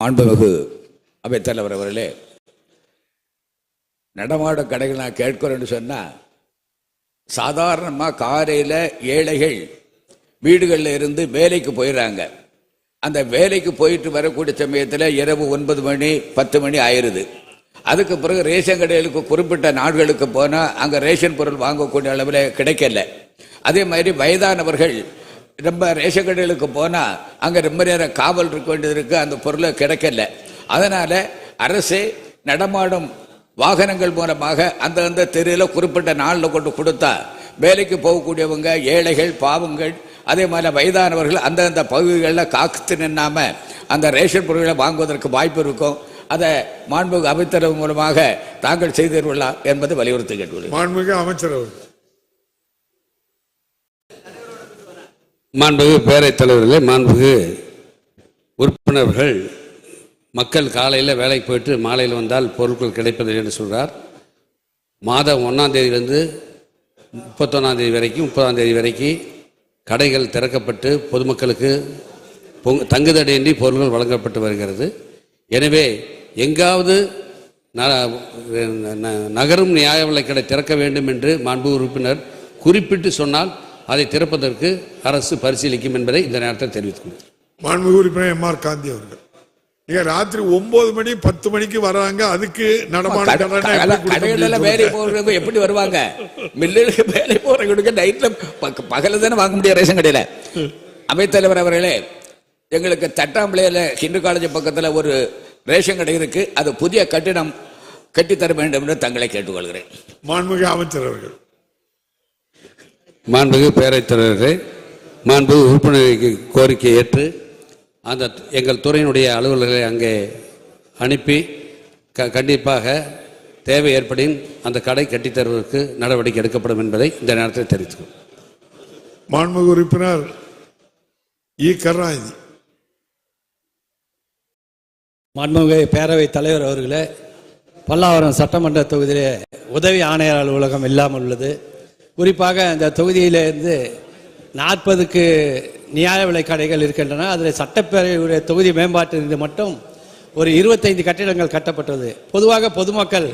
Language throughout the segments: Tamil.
மாண்புமிகு அவைத்தலைவர் அவர்களே நடமாடும் கடைகள் நான் கேட்கிறேன்னு சொன்னால் சாதாரணமாக காலையில் ஏழைகள் வீடுகளில் இருந்து வேலைக்கு போயிடுறாங்க அந்த வேலைக்கு போயிட்டு வரக்கூடிய சமயத்தில் இரவு ஒன்பது மணி பத்து மணி ஆயிடுது அதுக்கு பிறகு ரேஷன் கடைகளுக்கு குறிப்பிட்ட நாடுகளுக்கு போனால் அங்கே ரேஷன் பொருள் வாங்கக்கூடிய அளவில் கிடைக்கல. அதே மாதிரி வயதானவர்கள் ரொம்ப ரேஷன் கடைகளுக்கு போனால் அங்கே ரொம்ப நேரம் காவல் இருக்க வேண்டியது இருக்குது அந்த பொருளை கிடைக்கல. அதனால் அரசு நடமாடும் வாகனங்கள் மூலமாக அந்தந்த தெருவில் குறிப்பிட்ட நாளில் கொண்டு கொடுத்தா வேலைக்கு போகக்கூடியவங்க ஏழைகள் பாவங்கள் அதே மாதிரி வயதானவர்கள் அந்தந்த பகுதிகளில் காத்து நின்னாமல் அந்த ரேஷன் பொருட்களை வாங்குவதற்கு வாய்ப்பு இருக்கும். அதை மாண்புமிகு அமைச்சரவு மூலமாக தாங்கள் செய்தீர்களா என்பது வலியுறுத்தி கேட்டுள்ளேன் மாண்புமிகு அமைச்சரவு. மாண்புகு பேரை பேரவைத் தலைவர்களே மாண்புகு உறுப்பினர்கள் மக்கள் காலையில் வேலைக்கு போயிட்டு மாலையில் வந்தால் பொருட்கள் கிடைப்பதில்லை என்று சொல்கிறார் மாதம் ஒன்றாம் தேதியிலிருந்து முப்பத்தொன்னாம் தேதி வரைக்கும் முப்பதாம் தேதி வரைக்கும் கடைகள் திறக்கப்பட்டு பொதுமக்களுக்கு பொங் தங்குதடையின்றி பொருட்கள் வழங்கப்பட்டு வருகிறது. எனவே எங்காவது ந- நகரும் நியாய விலைக்கடை திறக்க வேண்டும் என்று மாண்பு உறுப்பினர் குறிப்பிட்டு சொன்னால் அதை திறப்பதற்கு அரசு பரிசீலிக்கும் என்பதை இந்த நேரத்தில் தெரிவித்துக் கொள்கிறேன் மாண்புமிகு உறுப்பினர் எம் ஆர் காந்தி அவர்கள். நீங்க ராத்திரி ஒன்பது மணி பத்து மணிக்கு வர்றாங்க அதுக்கு நடமாட வேலை? போறவங்க எப்படி வருவாங்க? மில்லுக்கு வேலை போறவங்களுக்கு நைட்ல பகல தானே வாங்க முடியும் ரேஷன் கடையில. அவைத்தலைவர் அவர்களே எங்களுக்கு தட்டாம்பளையில ஹிந்து காலேஜ் பக்கத்துல ஒரு ரேஷன் கடை இருக்கு. அது புதிய கட்டிடம் கட்டித்தர வேண்டும் என்று தங்களை கேட்டுக்கொள்கிறேன். மாண்புமிகு அமைச்சர் அவர்கள் மாண்புமிகு பேரவைத் தலைவர்களே மாண்புமிகு உறுப்பினருக்கு கோரிக்கை ஏற்று அந்த எங்கள் துறையினுடைய அலுவலர்களை அங்கே அனுப்பி க கண்டிப்பாக தேவை ஏற்படின் அந்த கடை கட்டித் தருவதற்கு நடவடிக்கை எடுக்கப்படும் என்பதை இந்த நேரத்தில் தெரிவித்துக் மாண்புமிகு உறுப்பினர் இ. கருணாநிதி. மாண்புமிகு பேரவைத் தலைவர் அவர்களே பல்லாவரம் சட்டமன்ற தொகுதியிலே உதவி ஆணையர் அலுவலகம் இல்லாமல் உள்ளது. குறிப்பாக இந்த தொகுதியிலிருந்து நாற்பதுக்கு நியாய விலை கடைகள் இருக்கின்றன. அதில் சட்டப்பேரவையுடைய தொகுதி மேம்பாட்டிலிருந்து மட்டும் ஒரு இருபத்தைந்து கட்டிடங்கள் கட்டப்பட்டது பொதுவாக பொதுமக்கள்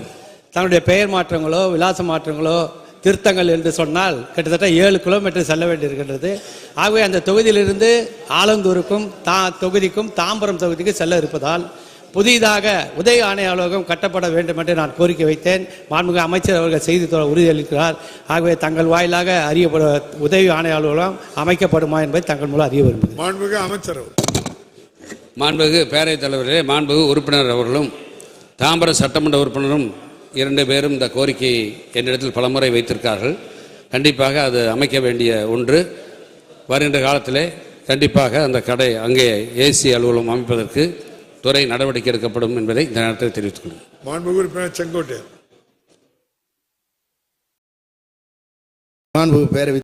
தன்னுடைய பெயர் மாற்றங்களோ விலாச மாற்றங்களோ திருத்தங்கள் என்று சொன்னால் கிட்டத்தட்ட ஏழு கிலோமீட்டர் செல்ல வேண்டியிருக்கின்றது. ஆகவே அந்த தொகுதியிலிருந்து ஆலந்தூருக்கும் தா தொகுதிக்கும் தாம்பரம் தொகுதிக்கு செல்ல இருப்பதால் புதிதாக உதய ஆணைய அலுவலகம் கட்டப்பட வேண்டும் என்று நான் கோரிக்கை வைத்தேன். மாண்புமிகு அமைச்சர் அவர்கள் செய்தி தொடர் உறுதியளிக்கிறார். ஆகவே தங்கள் வாயிலாக அறியப்பட உதவி ஆணைய அலுவலகம் அமைக்கப்படுமா என்பதை தங்கள் மூலம் அறிய விரும்புகிறேன். மாண்புமிகு அமைச்சர் அவர்கள். மாண்புமிகு பேரவைத் தலைவர்களே மாண்புமிகு உறுப்பினர் அவர்களும் தாம்பரம் சட்டமன்ற உறுப்பினரும் இரண்டு பேரும் இந்த கோரிக்கையை என்னிடத்தில் பலமுறை வைத்திருக்கார்கள் கண்டிப்பாக அது அமைக்க வேண்டிய ஒன்று. வருகின்ற காலத்திலே கண்டிப்பாக அந்த கடை அங்கே ஏசி அலுவலகம் அமைப்பதற்கு துறை நடவடிக்கை எடுக்கப்படும் என்பதை இந்த நேரத்தில் தெரிவித்துக் கொள்கிறேன். மாண்புமிகு உறுப்பினர் செங்கோட்டையன். மாண்பு பேரவை